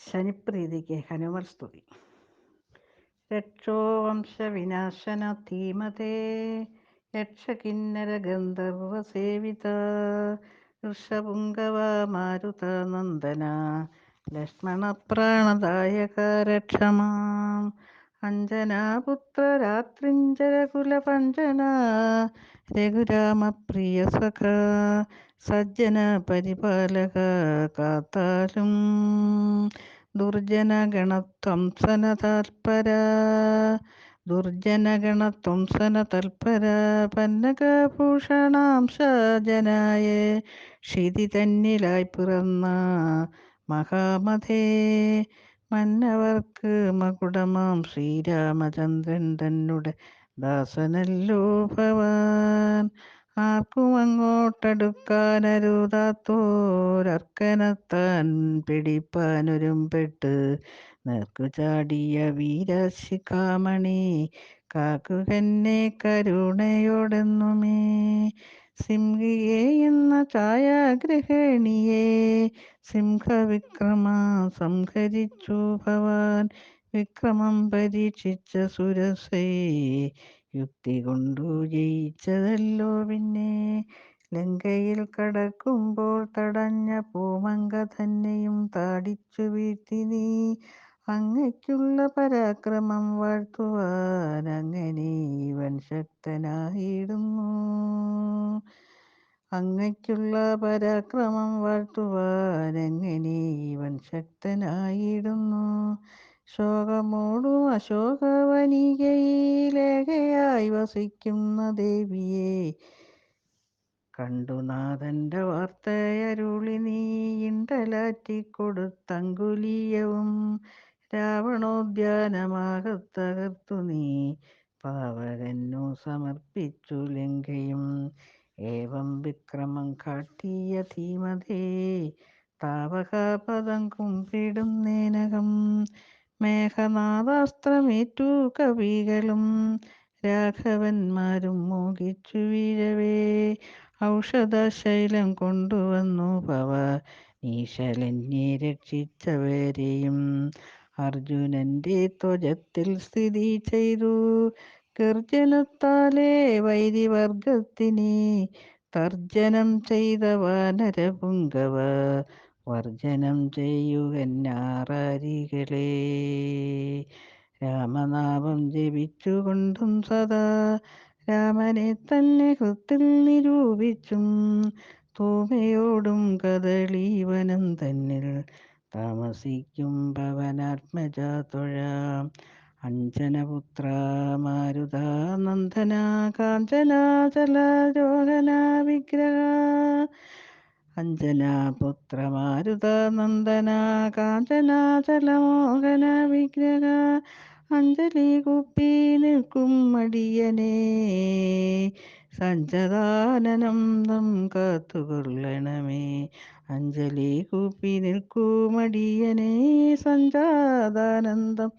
ശനിപ്രീതിക്ക് ഹനുമൽ സ്തുതി. രക്ഷോവംശവിനാശന ധീമതേ യക്ഷകിന്നര ഗന്ധർവ സേവിത ഋഷപുങ്കവ മാരുത നന്ദന ലക്ഷ്മണ പ്രാണദായക രക്ഷമാം അഞ്ജനാപുത്ര രാത്രിഞ്ചരകുല പഞ്ചന രഘുരാമപ്രിയ സഖ സജ്ജന പരിപാലക കാത്താലും ദുർജനഗണത്വംസന ദുർജനഗണത്വം ദുർജനഗണത്വംസന തൽപര പന്നകഭൂഷണാംശജനായ ക്ഷിതി തന്നിലായി പിറന്ന മഹാമതേ മന്നവർക്ക് മകുടമാം ശ്രീരാമചന്ദ്രൻ തന്നെ ദാസനല്ലോ ഭവാൻ. ആർക്കും അങ്ങോട്ടടുക്കാനരുതാത്തോരർക്കനത്താൻ പിടിപ്പാനൊരുമ്പെട്ട് നേർക്കു ചാടിയ വീരശിഖാമണി കാക്കുകന്നെ കരുണയോടെന്നുമേ. സിംഹിയെ എന്ന ഛായാഗ്രഹണിയെ സിംഹവിക്രമ സംഹരിച്ചു ഭവാൻ. വിക്രമം പരീക്ഷിച്ച സുരസേ യുക്തി കൊണ്ടു ജയിച്ചതല്ലോ പിന്നെ. ലങ്കയിൽ കടക്കുമ്പോൾ തടഞ്ഞ പൂമങ്ക തന്നെയും താടിച്ചു വീഴ്ത്തി നീ. അങ്ങയ്ക്കുള്ള പരാക്രമം വാഴ്ത്തുവാൻ അങ്ങനെ ഇവൻ ശക്തനായിടുന്നു. അങ്ങയ്ക്കുള്ള പരാക്രമം വാഴ്ത്തുവാൻ എങ്ങനെ ഇവൻ ശക്തനായിടുന്നു. ശോകമോടും അശോകവനികയിലേകയായി വസിക്കുന്ന ദേവിയെ കണ്ടു നാഥന്റെ വാർത്തയരുളി നീ ഇണ്ടലാറ്റിക്കൊടുത്തങ്കുലീയവും രാവണോദ്യാനമാകത്തകർത്തു നീ. പാവകന്നു സമർപ്പിച്ചു ലങ്കയും ഏവം വിക്രമം കാട്ടിയ ധീമതേ താവകാപദം കുമ്പിടുന്നേനകം മേഘനാഥാസ്ത്രമേറ്റു കവികളും രാഘവന്മാരും മോഹിച്ചു വീഴവേ. ഔഷധശൈലം കൊണ്ടുവന്നു പവ നീശലന്യെ രക്ഷിച്ചവരെയും അർജുനന്റെ ത്വജത്തിൽ സ്ഥിതി ചെയ്തു. ഗർജനത്താലേ വൈരിവർഗത്തിനെ തർജനം ചെയ്ത വാനരപുങ്കവ. വർജനം ചെയ്യുകന്നാറാരികളെ രാമനാമം ജപിച്ചുകൊണ്ടും സദാ രാമനെ തന്നെ ഹൃത്തിൽ നിരൂപിച്ചും തൂമയോടും കദളീവനം തന്നിൽ താമസിക്കും പവനാത്മജാതൊഴാം അഞ്ജനപുത്ര മാരുത നന്ദന ജലജോഹന വിഗ്രഹ. അഞ്ജനാപുത്ര മാരുത നന്ദന കാഞ്ചനാചലമോഹന വിഗ്രഹ അഞ്ജലി കുപ്പി നിൽക്കും മടിയനെ. നം കാത്തുകൊള്ളണമേ. അഞ്ജലി കുപ്പി നിൽക്കുമടിയനെ സഞ്ജാദാനന്ദം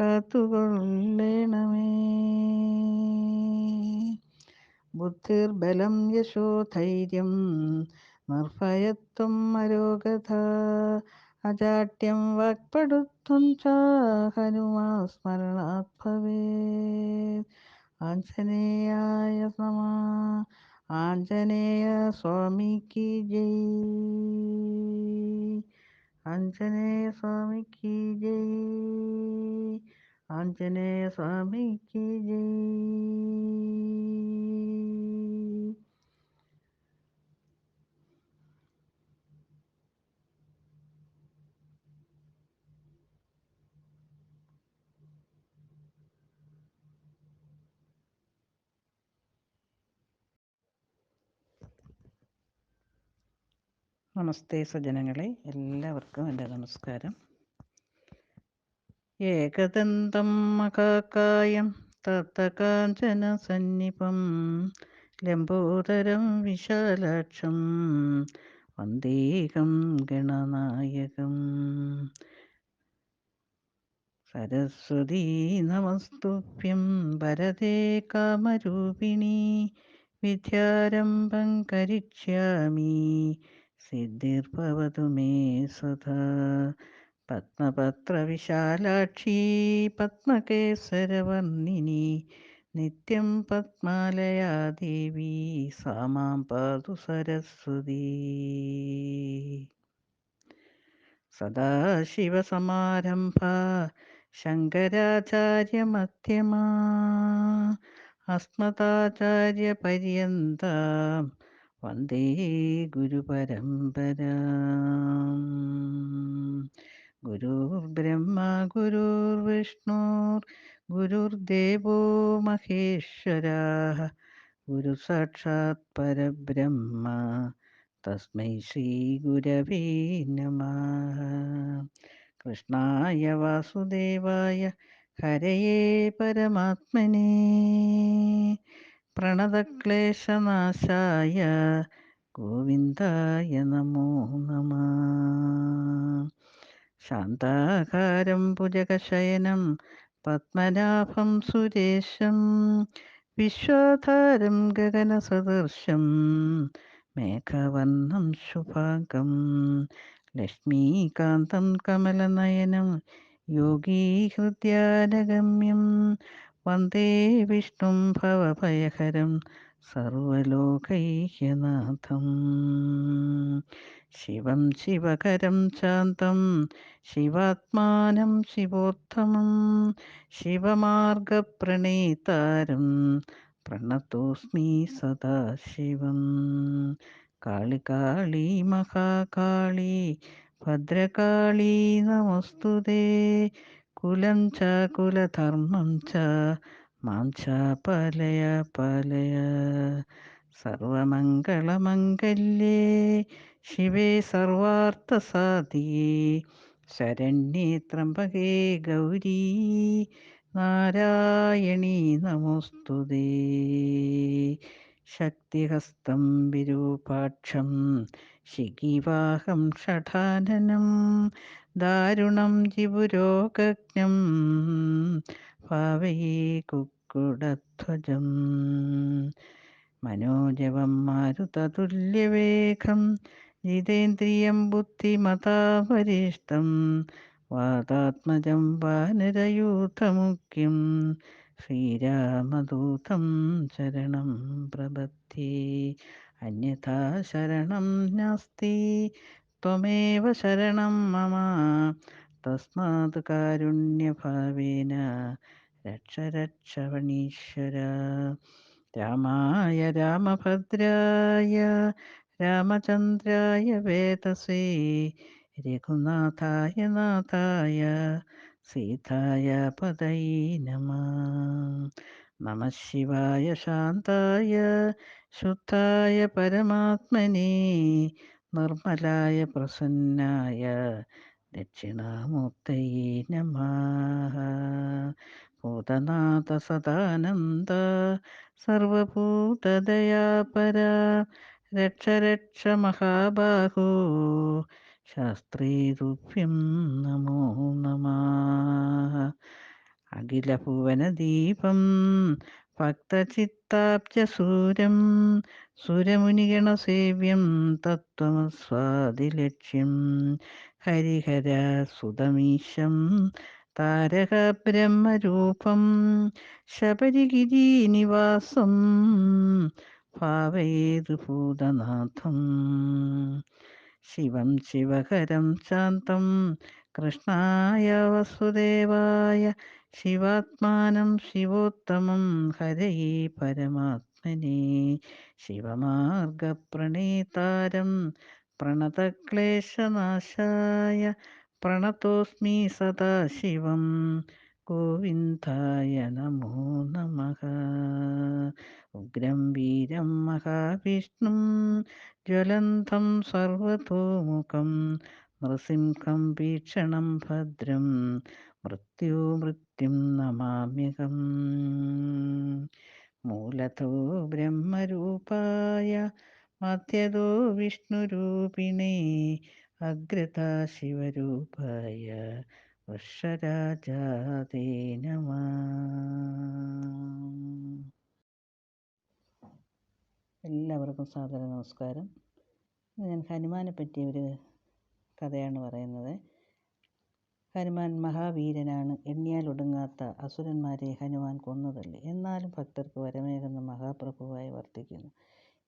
കാത്തുകൊള്ളണമേ. ബുദ്ധിർബലം യശോധൈര്യം നിർഭയത്വം അരോഗത അജാട്യം വാക്പടുത്വം ച ഹനുമാ സ്മരണാത് ഭവേത് ആഞ്ജനേയായ നമ ആഞ്ജനേയ സ്വാമിക്ക് ജയ്. ആഞ്ജനേയ സ്വാമിക്ക് ജയ്. ആഞ്ജനേയ സ്വാമിക്ക് ജയ്. നമസ്തേ സജ്ജനങ്ങളെ എല്ലാവർക്കും എന്റെ നമസ്കാരം. ഏകദന്തം മഹാകായം തത്തകാഞ്ചന സന്നിപം ലംബോദരം വിശാലാക്ഷം വന്ദേകം ഗണനായകം. സരസ്വതീ നമസ്തുഭ്യം വരദേ കാമരൂപിണി വിദ്യാരംഭം കരിഷ്യാമി സിദ്ധിർഭവതു മേ സദാ പത്മപത്രവിശാലാക്ഷി പത്മകേസരവർണിനി നിത്യം പത്മാലയാ ദേവി സാമാം പാതു സരസ്വതി. സദാശിവസമാരംഭ ശങ്കരാചാര്യമധ്യമാ അസ്മദാചാര്യപര്യന്താം വന്ദേ ഗുരുപരമ്പരാ. ഗുരുർബ്രഹ്മ ഗുരുർവിഷ്ണുർ ഗുരുർദേവോ മഹേശ്വര. ഗുരു സാക്ഷാത് പരബ്രഹ്മ തസ്മൈ ശ്രീ ഗുരവേ നമ. കൃഷ്ണായ വാസുദേവായ ഹരയേ പരമാത്മനേ. പ്രണതക്ലേശനാശായ ഗോവിന്ദായ നമോ നമ. ശാന്താകാരം ഭുജകശയനം പത്മനാഭം സുരേശം വിശ്വാധാരം ഗഗനസദൃശം മേഘവർണം ശുഭാംഗം ലക്ഷ്മീകാന്തം കമലനയനം യോഗീഹൃദ്യാനഗമ്യം വന്ദേ വിഷ്ണും ഭവഭയഹരം സർവലോകൈക്യനാഥം. ശിവം ശിവകരം ശാന്തം ശിവാത്മാനം ശിവോത്തമം ശിവമാർഗപ്രണീതാരം പ്രണതോസ്മി സദാശിവം. കാളി കാളി മഹാകാളി ഭദ്രകാളി നമസ്തുതേ കുലം ച കുലധർമ്മം ച മാം ച പലയ പലയ. സർവമംഗളമംഗല്യേ ശിവേ സർവാർത്ഥസാധിയേ. ശരണ്യേ ത്രംബകേ ഗൗരീ നാരായണീ നമോസ്തുതേ. ശക്തിഹസ്തം വിരൂപാക്ഷം ശിഖിവാഹം ഷഠാനനം ദാരുണം ജിപുരോഗജ്ഞം ഭാവയേ കുക്കുടധ്വജം. മനോജവം മാരുതതുല്യവേഗം. ജിതേന്ദ്രിയം ബുദ്ധിമതാപരിഷ്ടം വാതാത്മജം വാനരയൂഥമുഖ്യം. ശ്രീരാമദൂതം ശരണം പ്രപത്തി അന്യഥാ ശരണം നാസ്തി. ത്വമേവ ശരണം മമ. തസ്മാത് കാരുണ്യഭാവേന. രക്ഷ രക്ഷവണീശ്വര രാമായ രാമഭദ്രായ രാമചന്ദ്രായ വേദസേ. രഘുനാഥായ നാഥായ സീതായ പദൈ നമ. നമ ശിവായ ശാന്തായ ശുദ്ധായ പരമാത്മനെ. നിർമ്മലായ പ്രസന്നായ ദക്ഷിണാമൂർത്തയേ നമ. ഭൂതനാഥ സദാനന്ദ സർവഭൂതദയാപര രക്ഷ രക്ഷ മഹാബാഹോ ശാസ്ത്രീരൂപ്യം നമോ നമ. അഖിലഭുവനദീപം ഭക്തചിത്താബ്ജസൂരം സുരമുനിഗണസേവ്യം തത്വമസ്വാദിലക്ഷ്യം ഹരിഹര സുതമീശം താരകബ്രഹ്മരൂപം ശബരിഗിരിനിവാസം ഭാവയേതു ഭൂതനാഥം ശിവം ശിവകരം ശാന്തം കൃഷ്ണായ വസുദേവായ ശിവാത്മാനം ശിവോത്തമം ഹരയേ പരമാത്മനെ. ശിവമാർഗപ്രണീതാരം പ്രണതക്ലേശനാശായ പ്രണതോസ്മി സദാശിവം ഗോവിന്ദായ നമോ നമ. ഉഗ്രം വീരം മഹാവിഷ്ണു ജ്വലന്തം സർവതോമുഖം. നൃസിംഹം വീക്ഷണം ഭദ്രം മൃത്യു മൃത്യും നമാമ്യഹം. മൂലതോ ബ്രഹ്മരൂപായ മധ്യതോ വിഷ്ണുരൂപിണേ അഗ്രത ശിവരൂപായ എല്ലാവർക്കും സാദര നമസ്കാരം. ഞാൻ ഹനുമാനെ പറ്റിയ ഒരു കഥയാണ് പറയുന്നത്. ഹനുമാൻ മഹാവീരനാണ്. എണ്ണിയാലൊടുങ്ങാത്ത അസുരന്മാരെ ഹനുമാൻ കൊന്നുതള്ളി എന്നാലും ഭക്തർക്ക് വരമേകുന്ന മഹാപ്രഭുവായി വർത്തിക്കുന്നു.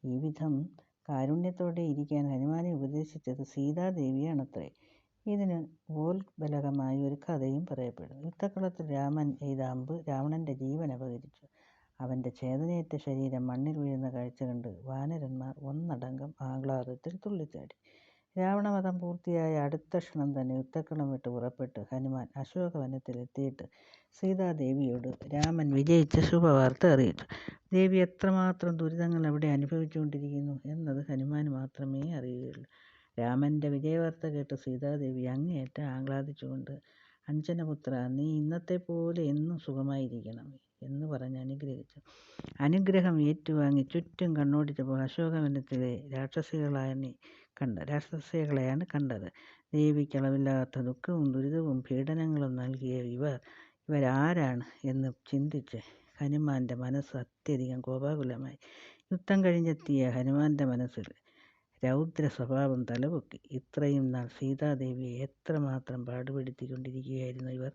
ഈ വിധം കാരുണ്യത്തോടെ ഇരിക്കാൻ ഹനുമാനെ ഉപദേശിച്ചത് സീതാദേവിയാണത്രേ. ഇതിന് ഉപോത്ബലകമായ ഒരു കഥയും പറയപ്പെടുന്നു. യുദ്ധക്കളത്തിൽ രാമൻ എയ്ത അമ്പ് രാവണന്റെ ജീവൻ അപകരിച്ചു അവന്റെ ചേതനയേറ്റ ശരീരം മണ്ണിൽ വീഴുന്ന കാഴ്ച കണ്ട് വാനരന്മാർ ഒന്നടങ്കം ആഹ്ലാദത്തിൽ തുള്ളിച്ചാടി. രാവണവധം പൂർത്തിയായ അടുത്ത ക്ഷണം തന്നെ യുദ്ധക്കളം വിട്ട് പുറപ്പെട്ട് ഹനുമാൻ അശോകവനത്തിൽ എത്തിയിട്ട് സീതാദേവിയോട് രാമൻ വിജയിച്ച ശുഭവാർത്ത അറിയിച്ചു. ദേവി എത്രമാത്രം ദുരിതങ്ങൾ അവിടെ അനുഭവിച്ചുകൊണ്ടിരിക്കുന്നു എന്നത് ഹനുമാൻ മാത്രമേ അറിയുകയുള്ളൂ. രാമന്റെ വിജയവാർത്ത കേട്ട് സീതാദേവി അങ്ങേയറ്റം ആഹ്ലാദിച്ചുകൊണ്ട് അഞ്ജനപുത്ര നീ ഇന്നത്തെ പോലെ എന്നും സുഖമായിരിക്കണം എന്ന് പറഞ്ഞ് അനുഗ്രഹിച്ചു. അനുഗ്രഹം ഏറ്റുവാങ്ങി ചുറ്റും കണ്ണോടിച്ചപ്പോൾ അശോകവനത്തിലെ രാക്ഷസികളാണ് കണ്ട രാക്ഷസികളെയാണ് കണ്ടത്. ദേവിക്കളവില്ലാത്ത ദുഃഖവും ദുരിതവും പീഡനങ്ങളും നൽകിയ ഇവർ ഇവരാരാണ് എന്ന് ചിന്തിച്ച് ഹനുമാന്റെ മനസ്സ് അത്യധികം കോപാകുലമായി. യുദ്ധം കഴിഞ്ഞെത്തിയ ഹനുമാന്റെ മനസ്സിൽ രൗദ്ര സ്വഭാവം തലപൊക്കി. ഇത്രയും നാൾ സീതാദേവിയെ എത്രമാത്രം പാടുപെടുത്തിക്കൊണ്ടിരിക്കുകയായിരുന്നു ഇവർ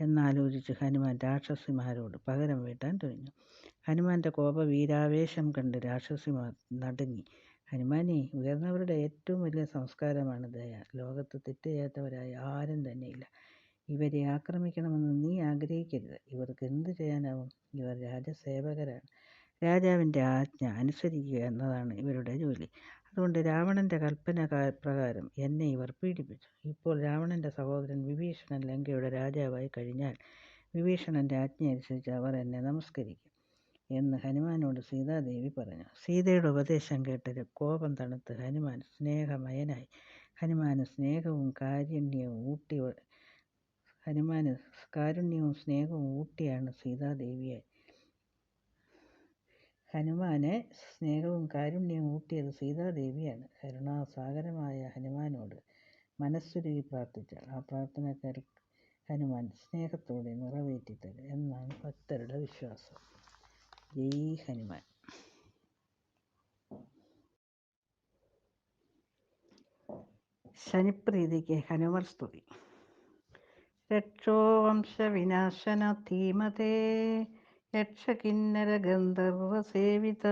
എന്നാലോചിച്ച് ഹനുമാൻ രാക്ഷസിമാരോട് പകരം വീട്ടാൻ തുനിഞ്ഞു ഹനുമാന്റെ കോപവീരാവേശം കണ്ട് രാക്ഷസിമാർ നടുങ്ങി. ഹനുമാനെ ഉയർന്നവരുടെ ഏറ്റവും വലിയ സംസ്കാരമാണ് ദയ ലോകത്ത് തെറ്റ് ആരും തന്നെയില്ല. ഇവരെ ആക്രമിക്കണമെന്ന് നീ ആഗ്രഹിക്കരുത്. ഇവർക്ക് എന്ത് ചെയ്യാനാവും? ഇവർ രാജസേവകരാണ്. രാജാവിന്റെ ആജ്ഞ അനുസരിക്കുക എന്നതാണ് ഇവരുടെ ജോലി. അതുകൊണ്ട് രാവണന്റെ കൽപ്പന പ്രകാരം എന്നെ ഇവർ പീഡിപ്പിച്ചു. ഇപ്പോൾ രാവണന്റെ സഹോദരൻ വിഭീഷണൻ ലങ്കയുടെ രാജാവായി കഴിഞ്ഞാൽ വിഭീഷണന്റെ ആജ്ഞ അനുസരിച്ച് അവർ എന്നെ നമസ്കരിക്കും. എന്ന് ഹനുമാനോട് സീതാദേവി പറഞ്ഞു. സീതയുടെ ഉപദേശം കേട്ട് കോപം തണുത്ത് ഹനുമാൻ സ്നേഹമയനായി. ഹനുമാന് സ്നേഹവും കാരുണ്യവും ഊട്ടി ഹനുമാന് കാരുണ്യവും സ്നേഹവും ഊട്ടിയാണ് സീതാദേവിയെ. ഹനുമാനെ സ്നേഹവും കാരുണ്യവും ഊട്ടിയത് സീതാദേവിയാണ്. കരുണാസാഗരമായ ഹനുമാനോട് മനസ്സുരുകി പ്രാർത്ഥിച്ചാൽ ആ പ്രാർത്ഥന ഹനുമാൻ സ്നേഹത്തോടെ നിറവേറ്റിത്തരും എന്നാണ് ഭക്തരുടെ വിശ്വാസം. ജയ് ഹനുമാൻ. ശനിപ്രീതിക്ക് ഹനുമർ സ്തുതി. രക്ഷോ വംശവിനാശന ധീമതേ യക്ഷകിന്നര ഗന്ധർവ സേവിത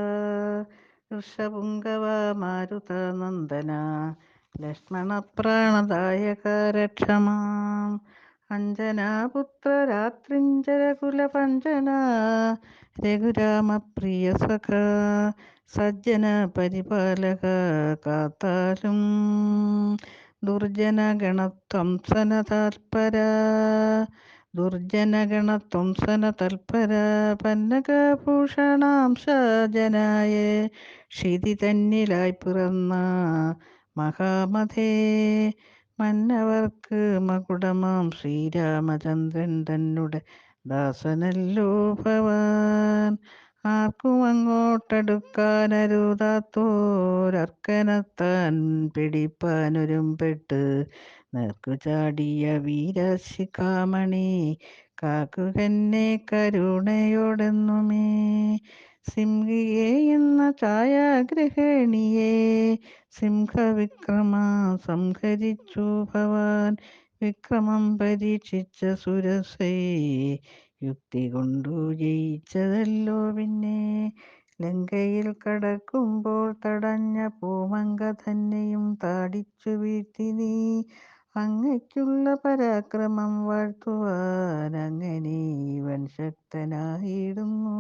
ഋഷപുങ്കവ അഞ്ജനാപുത്ര രാത്രിഞ്ചരകുലപഞ്ജന രഘുരാമപ്രിയ സഖ സജ്ജന പരിപാലക കാത്താലും ദുർജനഗണത്വംസന തൽപര ദുർജനഗണത്വംസന തൽപര പന്നകഭൂഷണാംശജനായ ക്ഷിതി തന്നിലായി പിറന്ന മഹാമതേ മന്നവർക്ക് മകുടമാം ശ്രീരാമചന്ദ്രൻ തന്നെ ദാസനല്ലോ ഭവാൻ. ആർക്കും അങ്ങോട്ടടുക്കാനരുതാത്തോരർക്കനത്താൻ പിടിപ്പാനൊരുമ്പെട്ട് നേർക്കു ചാടിയ വീരശിഖാമണി കാക്കുകന്നെ കരുണയോടെന്നുമേ സിംഹിയെ എന്ന ഛായാഗ്രഹണിയെ സിംഹവിക്രമ സംഹരിച്ചു ഭവാൻ. വിക്രമം പരീക്ഷിച്ച സുരസേ യുക്തി കൊണ്ടു ജയിച്ചതല്ലോ പിന്നെ. ലങ്കയിൽ കടക്കുമ്പോൾ തടഞ്ഞ പൂമങ്ക തന്നെയും താടിച്ചു വീഴ്ത്തി നീ. അങ്ങയ്ക്കുള്ള പരാക്രമം വാഴ്ത്തുവാൻ അങ്ങനെ ശക്തനായിടുന്നു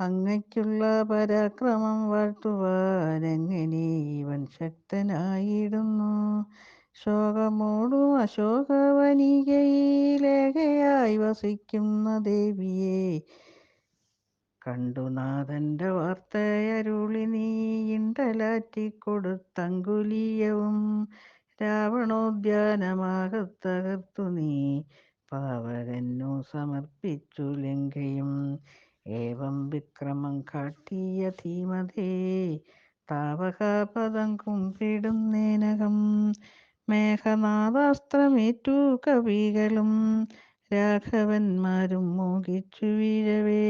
അങ്ങയ്ക്കുള്ള പരാക്രമം വാഴ്ത്തുവാൻ എങ്ങനെ ഇവൻ ശക്തനായിടുന്നു? ശോകമോടും അശോകവനികയിലേകയായി വസിക്കുന്ന ദേവിയെ കണ്ടു നാഥന്റെ വാർത്തയരുളി നീ ഇണ്ടലാറ്റിക്കൊടുത്തങ്കുലീയവും രാവണോദ്യാനമാകത്തകർത്തു നീ പാവകന്നു സമർപ്പിച്ചു ലങ്കയും ഏവം വിക്രമം കാട്ടിയ ധീമതേ താവകാപദം കുമ്പിടുന്നേനകം മേഘനാഥാസ്ത്രമേറ്റു കവികളും രാഘവന്മാരും മോഹിച്ചു വീഴവേ.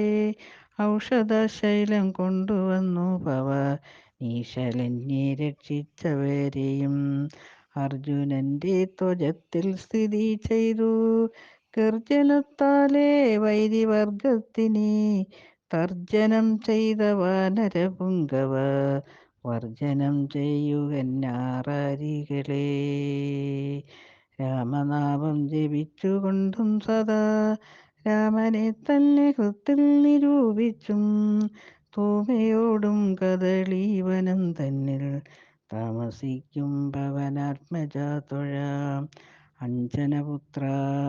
ഔഷധശൈലം കൊണ്ടുവന്നു പവ നീശലന്യെ രക്ഷിച്ചവരെയും. അർജുനന്റെ ത്വജത്തിൽ സ്ഥിതി ചെയ്തു ഗർജനത്താലേ വൈരിവർഗത്തിനെ തർജനം ചെയ്ത വാനരപുങ്കവ വർജനം ചെയ്യുകന്നാറാരികളെ രാമനാമം ജപിച്ചുകൊണ്ടും സദാ രാമനെ തന്നെ ഹൃത്തിൽ നിരൂപിച്ചും തൂമയോടും കദളീവനം തന്നിൽ താമസിക്കും ഭവനാത്മജാതൊഴാം അഞ്ജനപുത്ര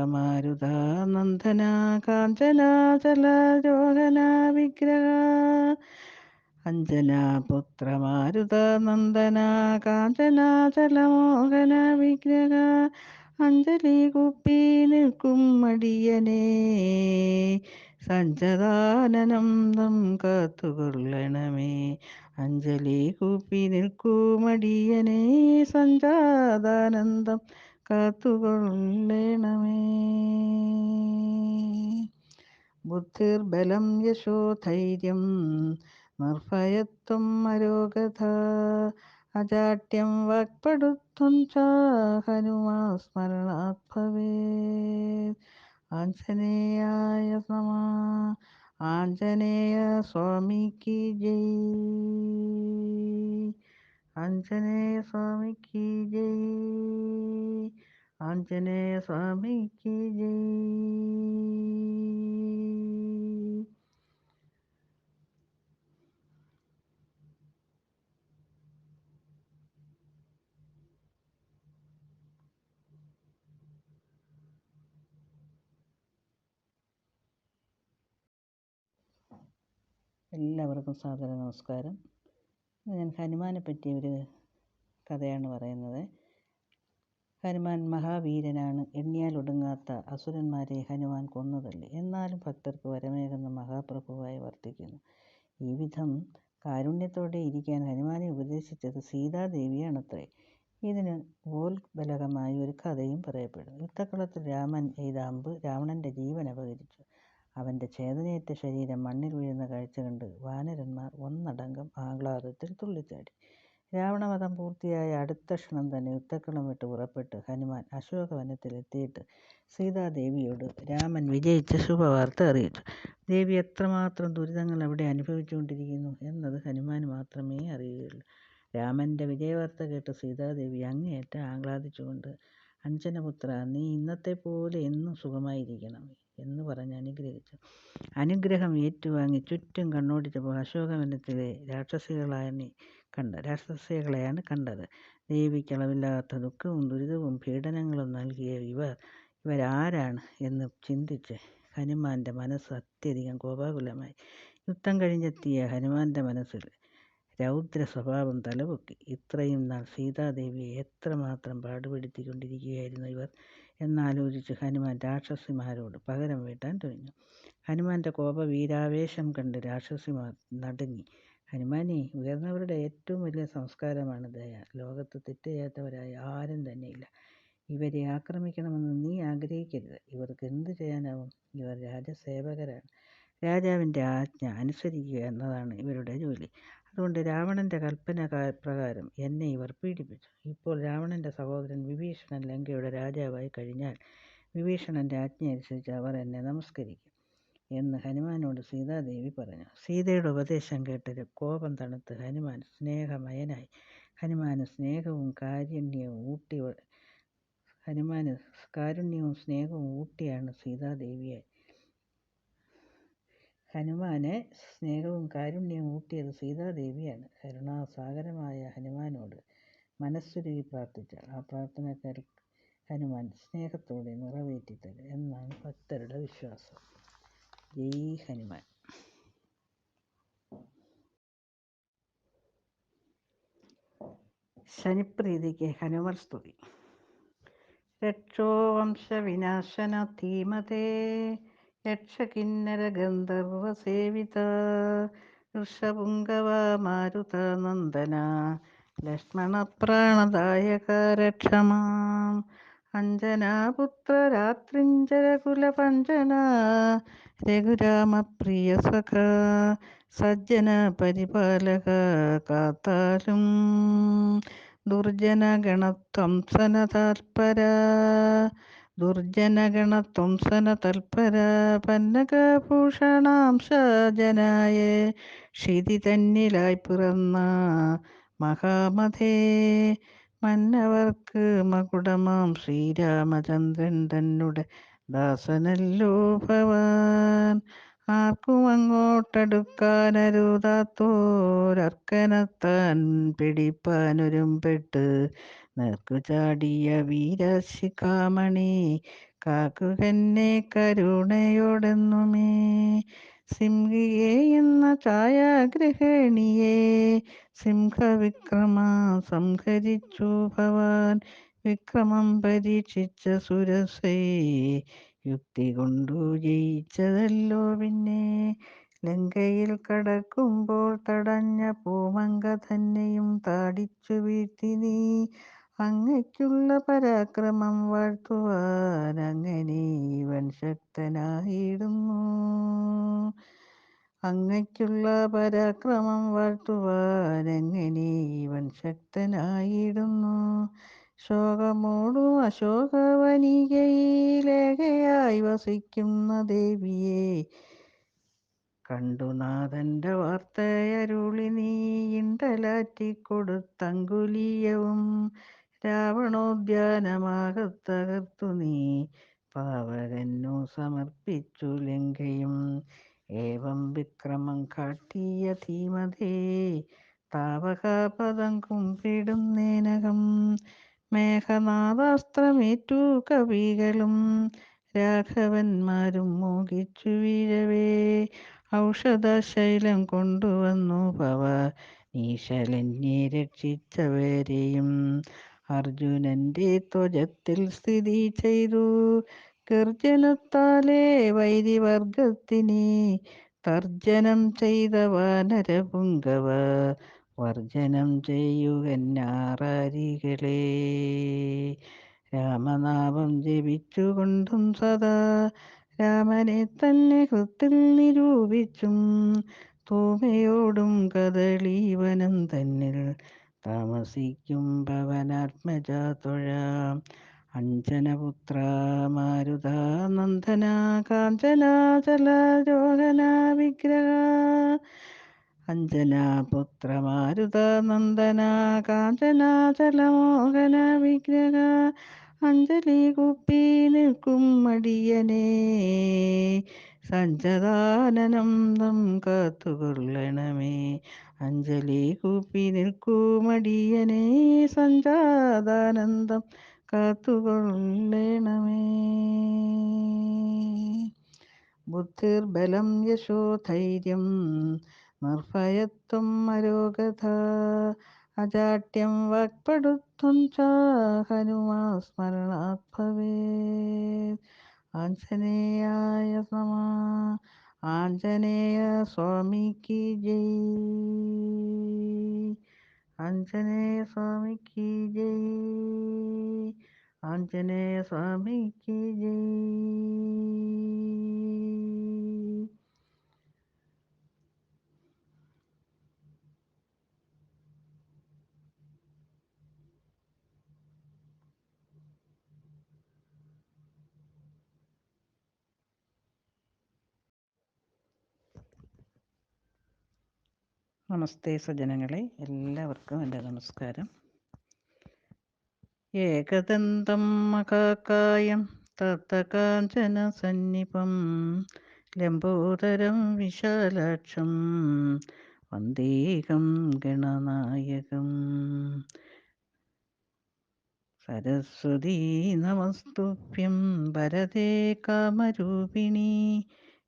മാരുത നന്ദന കാഞ്ചനാചല വിഗ്രഹ. അഞ്ജനാപുത്ര മാരുത നന്ദന കാഞ്ചനാചല മോഹന വിഗ്രഹ. അഞ്ജലി കുപ്പി നിൽക്കും മടിയനെ സഞ്ചദാനനം നം കാത്തുകൊള്ളണമേ. അഞ്ജലി കൂപ്പി നിൽക്കുമടിയനെ സഞ്ചാതാനന്ദം കാത്തുകൊള്ളണമേ. ബുദ്ധിർബലം യശോധൈര്യം നിർഭയത്വം അരോഗത അജാട്യം വാക്പടുത്വം ച ഹനുമാ സ്മരണാത് ഭവേത് ആഞ്ജനേയായ നമ ആഞ്ജനേയ സ്വാമിക്ക് ജയ്. ആഞ്ജനേയ സ്വാമിക്ക് ജയ്. ആഞ്ജനേയ സ്വാമിക്ക് ജയ്. എല്ലാവർക്കും സാദര നമസ്കാരം. ഞാൻ ഹനുമാനെ പറ്റിയ ഒരു കഥയാണ് പറയുന്നത്. ഹനുമാൻ മഹാവീരനാണ്. എണ്ണിയാൽ ഒടുങ്ങാത്ത അസുരന്മാരെ ഹനുമാൻ കൊന്നതല്ലേ? എന്നാലും ഭക്തർക്ക് വരമേകുന്ന മഹാപ്രഭുവായി വർത്തിക്കുന്നു. ഈ വിധം കാരുണ്യത്തോടെ ഇരിക്കാൻ ഹനുമാനെ ഉപദേശിച്ചത് സീതാദേവിയാണത്രേ. ഇതിന് ഉപോത്ബലകമായ ഒരു കഥയും പറയപ്പെടുന്നു. യുദ്ധക്കളത്തിൽ രാമൻ എയ്ത രാവണന്റെ ജീവൻ അപകരിച്ചു അവന്റെ ചേതനയേറ്റ ശരീരം മണ്ണിൽ വീഴുന്ന കാഴ്ച കണ്ട് വാനരന്മാർ ഒന്നടങ്കം ആഹ്ലാദത്തിൽ തുള്ളിച്ചാടി. രാവണവധം പൂർത്തിയായ അടുത്ത ക്ഷണം തന്നെ യുദ്ധക്കളം വിട്ട് പുറപ്പെട്ട് ഹനുമാൻ അശോകവനത്തിലെത്തിയിട്ട് സീതാദേവിയോട് രാമൻ വിജയിച്ച ശുഭവാർത്ത അറിയിച്ചു. ദേവി എത്രമാത്രം ദുരിതങ്ങൾ അവിടെ അനുഭവിച്ചുകൊണ്ടിരിക്കുന്നു എന്നത് ഹനുമാൻ മാത്രമേ അറിയുകയുള്ളൂ രാമന്റെ വിജയവാർത്ത കേട്ട് സീതാദേവി അങ്ങേയറ്റം ആഹ്ലാദിച്ചുകൊണ്ട് അഞ്ജനപുത്ര നീ ഇന്നത്തെ പോലെ എന്നും സുഖമായിരിക്കണം. എന്ന് പറഞ്ഞ് അനുഗ്രഹിച്ചു. അനുഗ്രഹം ഏറ്റുവാങ്ങി ചുറ്റും കണ്ണോടിച്ചപ്പോൾ അശോകവനത്തിലെ രാക്ഷസികളെയാണ് കണ്ടത്. ദേവിക്കളവില്ലാത്ത ദുഃഖവും ദുരിതവും പീഡനങ്ങളും നൽകിയ ഇവർ ഇവരാരാണ് എന്ന് ചിന്തിച്ച് ഹനുമാന്റെ മനസ്സ് അത്യധികം കോപാകുലമായി. യുദ്ധം കഴിഞ്ഞെത്തിയ ഹനുമാന്റെ മനസ്സിൽ രൗദ്ര സ്വഭാവം തലപൊക്കി. ഇത്രയും നാൾ സീതാദേവിയെ എത്രമാത്രം പാടുപെടുത്തിക്കൊണ്ടിരിക്കുകയായിരുന്നു ഇവർ? എന്നാലോചിച്ച് ഹനുമാൻ രാക്ഷസിമാരോട് പകരം വീട്ടാൻ തുനിഞ്ഞു ഹനുമാന്റെ കോപവീരാവേശം കണ്ട് രാക്ഷസിമാർ നടുങ്ങി. ഹനുമാനെ ഉയർന്നവരുടെ ഏറ്റവും വലിയ സംസ്കാരമാണ് ദയ. ലോകത്ത് തെറ്റ് ആരും തന്നെയില്ല. ഇവരെ ആക്രമിക്കണമെന്ന് നീ ആഗ്രഹിക്കരുത്. ഇവർക്ക് എന്ത് ചെയ്യാനാവും? ഇവർ രാജസേവകരാണ്. രാജാവിന്റെ ആജ്ഞ അനുസരിക്കുക എന്നതാണ് ഇവരുടെ ജോലി. അതുകൊണ്ട് രാവണന്റെ കൽപ്പന പ്രകാരം എന്നെ ഇവർ പീഡിപ്പിച്ചു. ഇപ്പോൾ രാവണന്റെ സഹോദരൻ വിഭീഷണൻ ലങ്കയുടെ രാജാവായി കഴിഞ്ഞാൽ വിഭീഷണന്റെ ആജ്ഞയനുസരിച്ച് അവർ എന്നെ നമസ്കരിക്കും എന്ന് ഹനുമാനോട് സീതാദേവി പറഞ്ഞു. സീതയുടെ ഉപദേശം കേട്ട് കോപം തണുത്ത് ഹനുമാൻ സ്നേഹമയനായി. ഹനുമാന് കാരുണ്യവും സ്നേഹവും ഊട്ടിയാണ് സീതാദേവിയെ ഹനുമാന് സ്നേഹവും കാരുണ്യവും ഊട്ടിയത് സീതാദേവിയാണ്. കരുണാസാഗരമായ ഹനുമാനോട് മനസ്സുരുകി പ്രാർത്ഥിച്ചാൽ ആ പ്രാർത്ഥന ഹനുമാൻ സ്നേഹത്തോടെ നിറവേറ്റിത്തരും എന്നാണ് ഭക്തരുടെ വിശ്വാസം. ജയ് ഹനുമാൻ. ശനിപ്രീതിക്ക് ഹനുമർ സ്തുതി. രക്ഷോ വംശവിനാശന ധീമതേ യക്ഷകിന്നര ഗന്ധർവ സേവിത ഋഷപുങ്കവ മാരുത നന്ദന ലക്ഷ്മണപ്രാണദായക രക്ഷമാം അഞ്ജനാപുത്ര രാത്രിഞ്ചരകുലപഞ്ജന രഘുരാമപ്രിയ സഖ സജ്ജന പരിപാലക കാത്താലും ദുർജനഗണധ്വംസനതൽപര ദുർജനഗണധ്വംസനതൽപര പന്നകഭൂഷണാംശജനായ ക്ഷിതി തന്നിലായി പിറന്ന മഹാമതേ മന്നവർക്ക് മകുടമാം ശ്രീരാമചന്ദ്രൻ തന്നുടെ ദാസനല്ലോ ഭവാൻ. ആർക്കും അങ്ങോട്ടടുക്കാനരുതാത്തോരർക്കനത്താൻ പിടിപ്പാനൊരുമ്പെട്ട്. നേർക്കു ചാടിയ വീരശിഖാമണി കാക്കുകന്നെ കരുണയോടെന്നുമേ. സിംഹിയെ എന്ന ഛായാഗ്രഹണിയെ സിംഹവിക്രമ സംഹരിച്ചു ഭവാൻ. വിക്രമം പരീക്ഷിച്ച സുരസേ യുക്തി കൊണ്ടു ജയിച്ചതല്ലോ പിന്നെ. ലങ്കയിൽ കടക്കുമ്പോൾ തടഞ്ഞ പൂമങ്ക തന്നെയും താടിച്ചു വീഴ്ത്തി നീ. അങ്ങയ്ക്കുള്ള പരാക്രമം വാഴ്ത്തുവാൻ അങ്ങനെ ഇവൻ ശക്തനായിടുന്നു. അങ്ങയ്ക്കുള്ള പരാക്രമം വാഴ്ത്തുവാൻ അങ്ങനെ ഇവൻ ശക്തനായിടുന്നു. ശോകമോടും അശോകവനികയിലേകയായി വസിക്കുന്ന ദേവിയെ കണ്ടു നാഥന്റെ വാർത്തയരുളി നീ ഇണ്ടലാറ്റിക്കൊടുത്തങ്കുലീയവും രാവണോദ്യാനമാകത്തകർത്തു നീ. പാവകന്നു സമർപ്പിച്ചു ലങ്കയും ഏവം വിക്രമം കാട്ടിയ ധീമതേ. താവകാപദം കുമ്പിടുന്നേനകം മേഘനാഥാസ്ത്രമേറ്റു കവികളും. രാഘവന്മാരും മോഹിച്ചു വീഴവേ. ഔഷധശൈലം കൊണ്ടുവന്നു ഭവ. നീശലന്യെ രക്ഷിച്ചവരെയും അർജുനന്റെ ത്വജത്തിൽ സ്ഥിതി ചെയ്തു. ഗർജനത്താലേ വൈരിവർഗത്തിനെ തർജനം ചെയ്ത വാനരപുങ്കവ വർജനം ചെയ്യുകന്നാറാരികളെ രാമനാമം ജപിച്ചുകൊണ്ടും സദാ രാമനെ തന്നെ കൃത്തിൽ നിരൂപിച്ചും തൂമയോടും കദളീവനം തന്നിൽ താമസിക്കും പവനാത്മജ തുഴ അഞ്ജനപുത്ര മാരുത നന്ദന കാഞ്ചനാചലോഹന വിഗ്രഹ അഞ്ജനാപുത്ര മാരുത നന്ദന കാഞ്ചനാചലമോഹന വിഗ്രഹ അഞ്ജലി കുപ്പി നിൽക്കും മടിയനെ. സഞ്ചതാനനം കാത്തുകൊള്ളണമേ. അഞ്ജലി കുപ്പി നിൽക്കുമടിയനെ സഞ്ചാതാനന്ദം കാത്തുകൊള്ളണമേ. ബുദ്ധിർബലം യശോധൈര്യം നിർഭയത്വം അരോഗത അജാട്യം വാക്പടുത്വം ച ഹനുമാ സ്മരണാത് ആഞ്ജനേയായ നമ ആഞ്ജനേയ സ്വാമിക്ക് ജയ് ആഞ്ജനേയ സ്വാമിക്ക് ജയ് ആഞ്ജനേയ സ്വാമിക്ക് ജയ് നമസ്തേ സജ്ജനങ്ങളെ എല്ലാവർക്കും എന്റെ നമസ്കാരം. ഏകദന്തം മകാകായം തത്തകാഞ്ചന സന്നിപം ലംബോദരം വിശാലാക്ഷം വന്ദേകം ഗണനായകം. സരസ്വതീ നമസ്തുഭ്യം വരദേ കാമരൂപിണി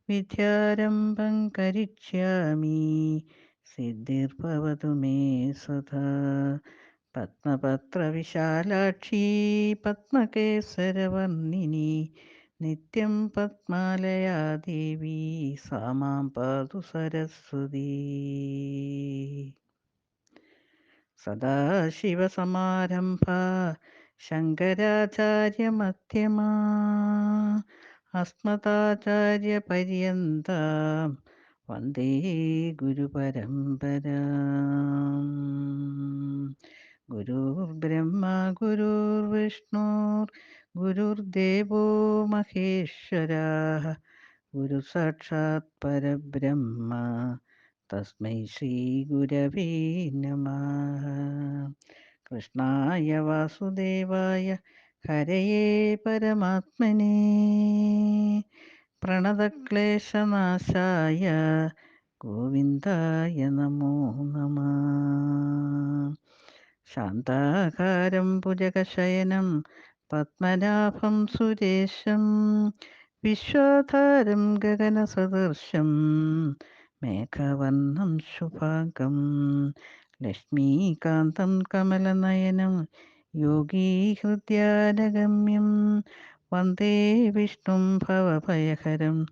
വിദ്യാരംഭം കരിഷ്യാമി സിദ്ധിർഭവതു മേ സദാ പത്മപത്രവിശാലാക്ഷി പത്മകേസരവർണിനി നിത്യം പത്മാലയാ ദേവി സാ മാം പാതു സരസ്വതി. സദാശിവസമാരംഭ ശങ്കരാചാര്യമധ്യമാ അസ്മദാചാര്യപര്യന്താം വന്ദേ ഗുരുപരമ്പര. ഗുരുർബ്രഹ്മ ഗുരുർവിഷ്ണുർ ഗുരുദേവോ മഹേശ്വര. ഗുരു സാക്ഷാത് പരബ്രഹ്മ തസ്മൈ ശ്രീ ഗുരവേ നമ. കൃഷ്ണായ വാസുദേവായ ഹരയേ പരമാത്മനേ. പ്രണതക്ലേശനാശായ ഗോവിന്ദായ നമോ നമ. ശാന്താകാരം ഭുജകശയനം പത്മനാഭം സുരേശം വിശ്വാധാരം ഗഗനസദൃശം മേഘവർണം ശുഭാംഗം ലക്ഷ്മീകാന്തം കമലനയനം യോഗീഹൃദ്യാനഗമ്യം വന്ദേ വിഷ്ണും ഭവഭയഹരം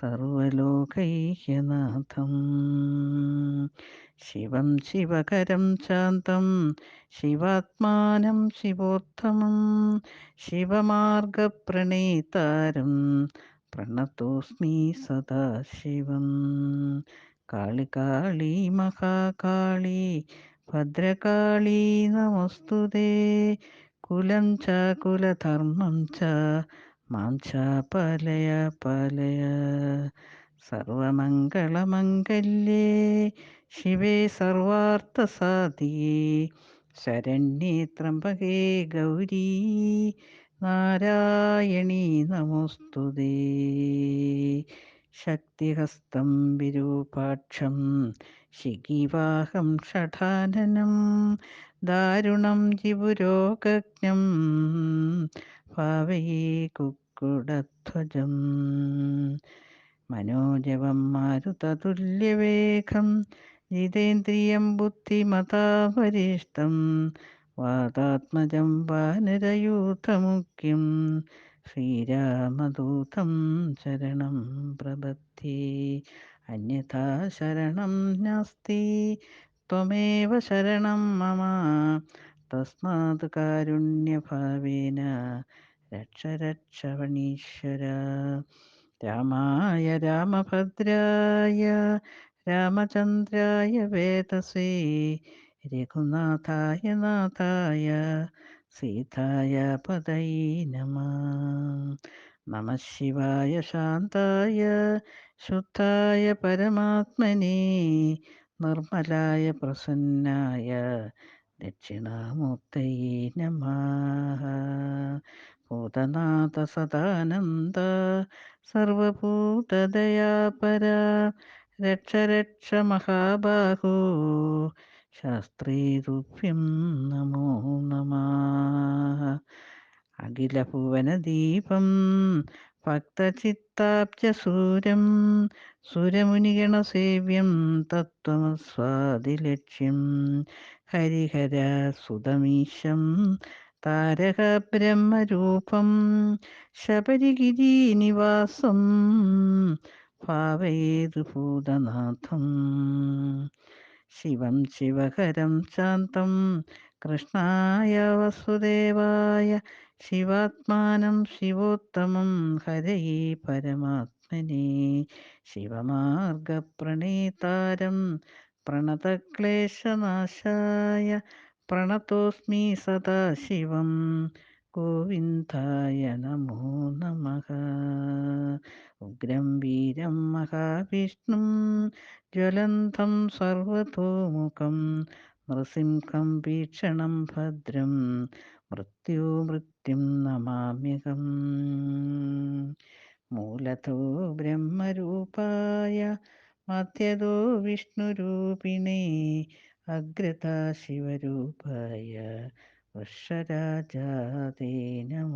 സർവലോകൈക്യനാഥം. ശിവം ശിവകരം ശാന്തം ശിവാത്മാനം ശിവോത്തമം ശിവമാർഗപ്രണീതാരം പ്രണതോസ്മി സദാശിവം. കാളി കാളി മഹാകാളി ഭദ്രകാളി നമസ്തുതേ കുലം ച കുലധർമ്മം ച മാം ച പലയ പലയ. സർവമംഗളമംഗല്യേ ശിവേ സർവാർത്ഥസാധിയേ ശരണ്യേ ത്രംബകേ ഗൗരീ നാരായണീ നമോസ്തുതേ. ശക്തിഹസ്തം വിരൂപാക്ഷം ശിഖിവാഹം ഷഠാനനം ദാരുണം ജിപുരോഗജ്ഞം ഭാവയേ കുക്കുടധ്വജം. മനോജവം മാരുതതുല്യവേഗം. ജിതേന്ദ്രിയം ബുദ്ധിമതാപരിഷ്ടം വാതാത്മജം വാനരയൂഥമുഖ്യം. ശ്രീരാമദൂതം ശരണം പ്രപത്തി അന്യഥാ ശരണം നാസ്തി. ത്വമേവ ശരണം മമ. തസ്മാത് കാരുണ്യഭാവേന. രക്ഷ രക്ഷവണീശ്വര രാമായ രാമഭദ്രായ രാമചന്ദ്രായ വേദസേ. രഘുനാഥായ നാഥായ സീതായ പദൈ നമ. നമ ശിവായ ശാന്തായ ശുദ്ധായ പരമാത്മനെ. നിർമ്മലായ പ്രസന്നായ ദക്ഷിണാമൂർത്തയേ നമ. ഭൂതനാഥ സദാനന്ദ സർവഭൂതദയാപര രക്ഷ രക്ഷ മഹാബാഹോ ശാസ്ത്രീരൂപ്യം നമോ നമ. അഖിലഭുവനദീപം ഭക്തചിത്താബ്ജസൂരം സുരമുനിഗണസേവ്യം തത്വമസ്വാദിലക്ഷ്യം. താരഹ ബ്രഹ്മരൂപം ശബരിഗിരിനിവാസം ഭാവേതു ഭൂതനാഥം. ശിവം ശിവകരം ശാന്തം. കൃഷ്ണായ വസുദേവായ ശിവാത്മാനം ശിവോത്തമം. ഹരയേ പരമാത്മനെ ശിവമാർഗപ്രണീതാരം പ്രണതക്ലേശനാശായ പ്രണതോസ്മി സദാശിവം ഗോവിന്ദായ നമോ നമ. ഉഗ്രം വീരം മഹാവിഷ്ണും ജ്വലന്തം സർവതോമുഖം നൃസിംഹം വീക്ഷണം ഭദ്രം മൃത്യു മൃത്യും നമാമ്യകം മൂലതോ ബ്രഹ്മരൂപായ മധ്യതോ വിഷ്ണുരൂപിണേ അഗ്രത ശിവരൂപായ വർഷരാജാതേ നമ.